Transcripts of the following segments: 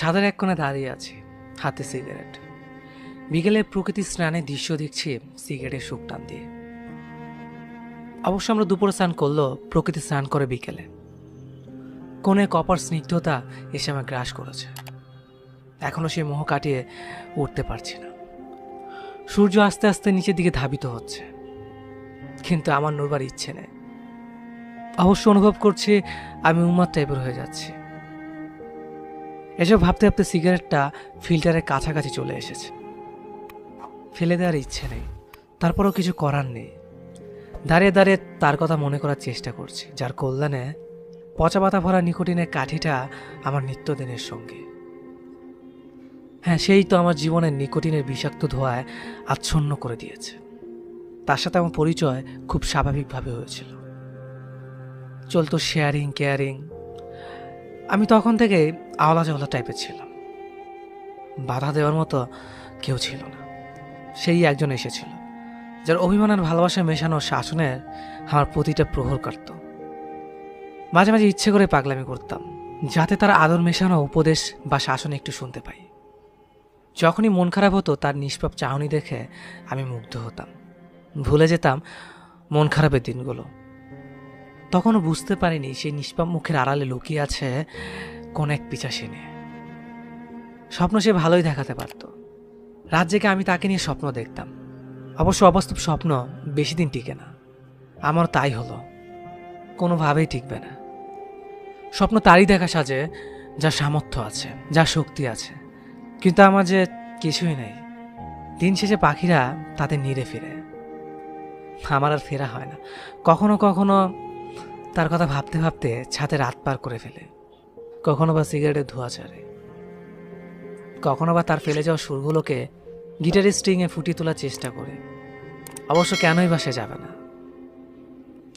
ছাদের এক কোণে দাঁড়িয়ে আছি, হাতে সিগারেট। বিকেলে প্রকৃতি স্নানের দৃশ্য দেখছি সিগারেটের সুখ টান দিয়ে। অবশ্য আমরা দুপুরে স্নান করল প্রকৃতি স্নান করে বিকেলে। কোণে কপার স্নিগ্ধতা এসে আমার গ্রাস করেছে। এখনও সেই মোহ কাটিয়ে উঠতে পারছি না। সূর্য আস্তে আস্তে নিচের দিকে ধাবিত হচ্ছে। কিন্তু আমার নড়বার ইচ্ছে নেই। অবশ্য অনুভব করছি আমি উন্মাদ টাইপের হয়ে যাচ্ছি। এসব ভাবতে ভাবতে সিগারেটটা ফিল্টারের কাছাকাছি চলে এসেছে। ফেলে দেওয়ার ইচ্ছে নেই। তারপরেও কিছু করার নেই। দাঁড়িয়ে দাঁড়িয়ে তার কথা মনে করার চেষ্টা করছি, যার কল্যাণে পচা পাতা ভরা নিকোটিনের কাঠিটা আমার নিত্যদিনের সঙ্গে। হ্যাঁ সেই তো আমার জীবনের নিকোটিনের বিষাক্ত ধোঁয়ায় আচ্ছন্ন করে দিয়েছে। তার সাথে আমার পরিচয় খুব স্বাভাবিকভাবে হয়েছিল। চলতো শেয়ারিং কেয়ারিং আমি তখন থেকে আওলা জাওলা টাইপের ছিলাম। বাধা দেওয়ার মতো কেউ ছিল না। সেই একজন এসেছিল, যার অভিমান আর ভালোবাসা মেশানো শাসনের আমার প্রতিটা প্রহর কাটত। মাঝে মাঝে ইচ্ছে করে পাগলামি করতাম, যাতে তার আদর মেশানো উপদেশ বা শাসন একটু শুনতে পাই। যখনই মন খারাপ হতো, তার নিষ্পাপ চাহনি দেখে আমি মুগ্ধ হতাম। ভুলে যেতাম মন খারাপের দিনগুলো। তখনও বুঝতে পারিনি সেই নিষ্পাপ মুখের আড়ালে লুকিয়ে আছে কোন এক পিচাসে নিয়ে। স্বপ্ন সে ভালোই দেখাতে পারত। রাত জেগে আমি তাকে নিয়ে স্বপ্ন দেখতাম। অবশ্য অবাস্তব স্বপ্ন বেশি দিন টিকে না। আমার তাই হলো। কোনোভাবেই টিকবে না। স্বপ্ন তারই দেখা সাজে, যা সামর্থ্য আছে, যা শক্তি আছে। কিন্তু আমার যে কিছুই নেই। দিন শেষে পাখিরা তাদের নিরে ফিরে। আমার আর ফেরা হয় না। কখনো কখনো তার কথা ভাবতে ভাবতে ছাতে রাত পার করে ফেলে। কখনো বা সিগারেটের ধোঁয়া ছাড়ে। কখনো বা তার ফেলে যাওয়া সুরগুলোকে গিটারের স্ট্রিংয়ে ফুটিয়ে তোলার চেষ্টা করে। অবশ্য কেনই বা সে যাবে না।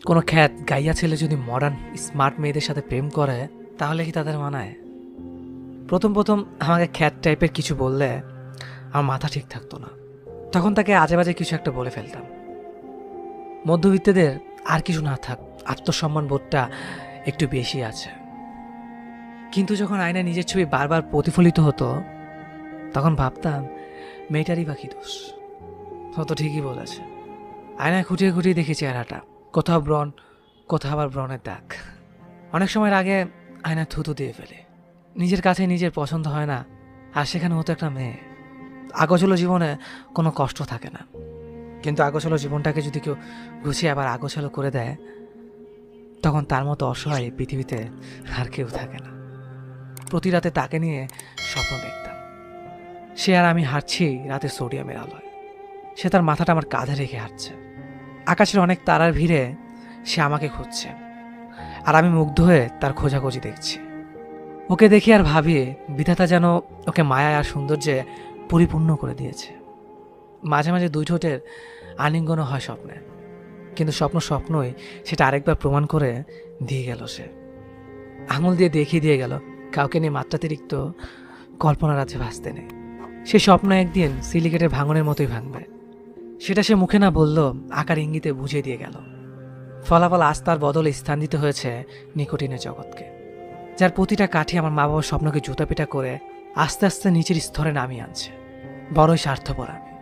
কোনো খ্যাত গাইয়া ছেলে যদি মডার্ন স্মার্ট মেয়েদের সাথে প্রেম করে, তাহলে কি তাদের মানায়? প্রথম প্রথম আমাকে খ্যাত টাইপের কিছু বললে আমার মাথা ঠিক থাকতো না। তখন তাকে আজে বাজে কিছু একটা বলে ফেলতাম। মধ্যবিত্তদের আর কিছু না থাক আত্মসম্মান বোধটা একটু বেশি আছে। কিন্তু যখন আয়নায় নিজের ছবি বারবার প্রতিফলিত হতো, তখন ভাবতাম, মেয়েটারই বাকি দোষ? তো ঠিকই বলেছে। আয়নায় খুঁটিয়ে খুঁটিয়ে দেখি চেহারাটা। কোথাও ব্রণ, কোথাও আবার ব্রণের দাগ। অনেক সময়ের আগে আয়না থুতু দিয়ে ফেলে। নিজের কাছে নিজের পছন্দ হয় না, আর সেখানে হতো একটা মেয়ে। আগোছলো জীবনে কোনো কষ্ট থাকে না। কিন্তু আগোছলো জীবনটাকে যদি কেউ গুছিয়ে আবার আগোছালো করে দেয় তখন তার মতো অসহায় পৃথিবীতে আর কেউ থাকে না। প্রতি রাতে তাকে নিয়ে স্বপ্ন দেখতাম। সে আর আমি হাঁটছি রাতে সোডিয়ামের আলোয়। সে তার মাথাটা আমার কাঁধে রেখে হাঁটছে। আকাশের অনেক তারার ভিড়ে সে আমাকে খুঁজছে। আর আমি মুগ্ধ হয়ে তার খোঁজাখুঁজি দেখছি। ওকে দেখি আর ভাবি বিধাতা যেন ওকে মায়া আর সৌন্দর্যে পরিপূর্ণ করে দিয়েছে। মাঝে মাঝে দুই ঠোঁটের আলিঙ্গনও হয় স্বপ্নে। কিন্তু স্বপ্ন স্বপ্নই সেটা আরেকবার প্রমাণ করে দিয়ে গেল সে। আঙুল দিয়ে দেখিয়ে দিয়ে গেল, কাউকে নিয়ে মাত্রাতিরিক্ত কল্পনা রাজ্যে ভাসতে নেই। সে স্বপ্ন একদিন সিলিকেটের ভাঙনের মতোই ভাঙবে। সেটা সে মুখে না বলল, আকার ইঙ্গিতে বুঝিয়ে দিয়ে গেল। ফলাফল আজ তার বদলে স্থান দিতে হয়েছে নিকোটিনের জগৎকে। যার প্রতিটা কাঠি আমার মা বাবার স্বপ্নকে জুতাপিটা করে আস্তে আস্তে নিচের স্তরে নামিয়ে আনছে। বড়ই স্বার্থপরা